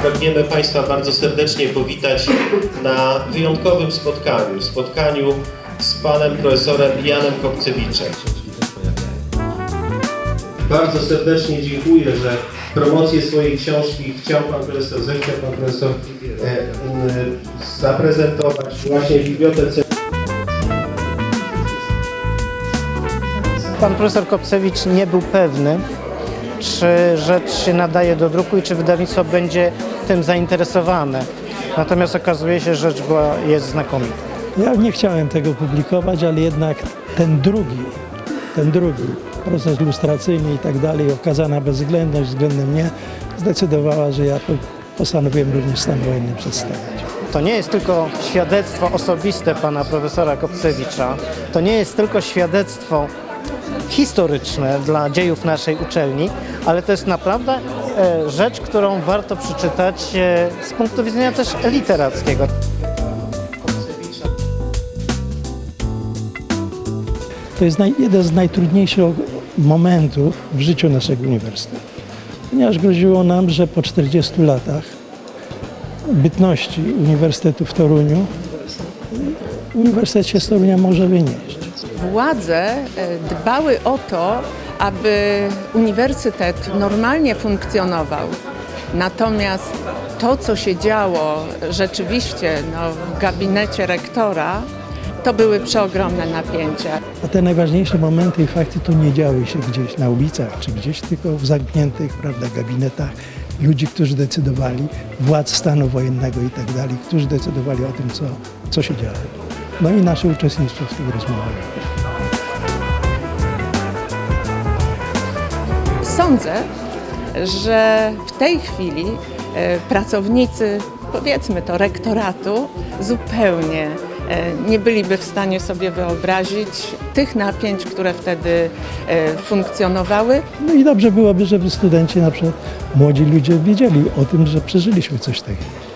Pragniemy Państwa bardzo serdecznie powitać na wyjątkowym spotkaniu, spotkaniu z Panem Profesorem Janem Kopcewiczem. Bardzo serdecznie dziękuję, że promocję swojej książki chciał Pan Profesor, zechciał Pan Profesor e, e, zaprezentować właśnie w Bibliotece Pan profesor Kopcewicz nie był pewny, czy rzecz się nadaje do druku i czy wydawnictwo będzie tym zainteresowane. Natomiast okazuje się, że rzecz była, jest znakomita. Ja nie chciałem tego publikować, ale jednak ten drugi, ten drugi proces lustracyjny i tak dalej, okazana bezwzględność względem mnie zdecydowała, że ja po- postanowiłem również stan wojenny przedstawić. To nie jest tylko świadectwo osobiste pana profesora Kopcewicza, to nie jest tylko świadectwo historyczne dla dziejów naszej uczelni, ale to jest naprawdę e, rzecz, którą warto przeczytać e, z punktu widzenia też literackiego. To jest jeden z najtrudniejszych momentów w życiu naszego uniwersytetu. Ponieważ groziło nam, że po 40 latach bytności Uniwersytetu w Toruniu Uniwersytet się z Torunia może wynieść. Władze e, dbały o to, aby uniwersytet normalnie funkcjonował. Natomiast to, co się działo rzeczywiście no, w gabinecie rektora, to były przeogromne napięcia. A te najważniejsze momenty i fakty to nie działy się gdzieś na ulicach czy gdzieś, tylko w zamkniętych prawda, gabinetach ludzi, którzy decydowali, władz stanu wojennego i tak dalej, którzy decydowali o tym, co, co się działo. No i nasze uczestnictwo w tych rozmowach. Sądzę, że w tej chwili e, pracownicy, powiedzmy to, rektoratu zupełnie e, nie byliby w stanie sobie wyobrazić tych napięć, które wtedy e, funkcjonowały. No i dobrze byłoby, żeby studenci, na przykład młodzi ludzie wiedzieli o tym, że przeżyliśmy coś takiego.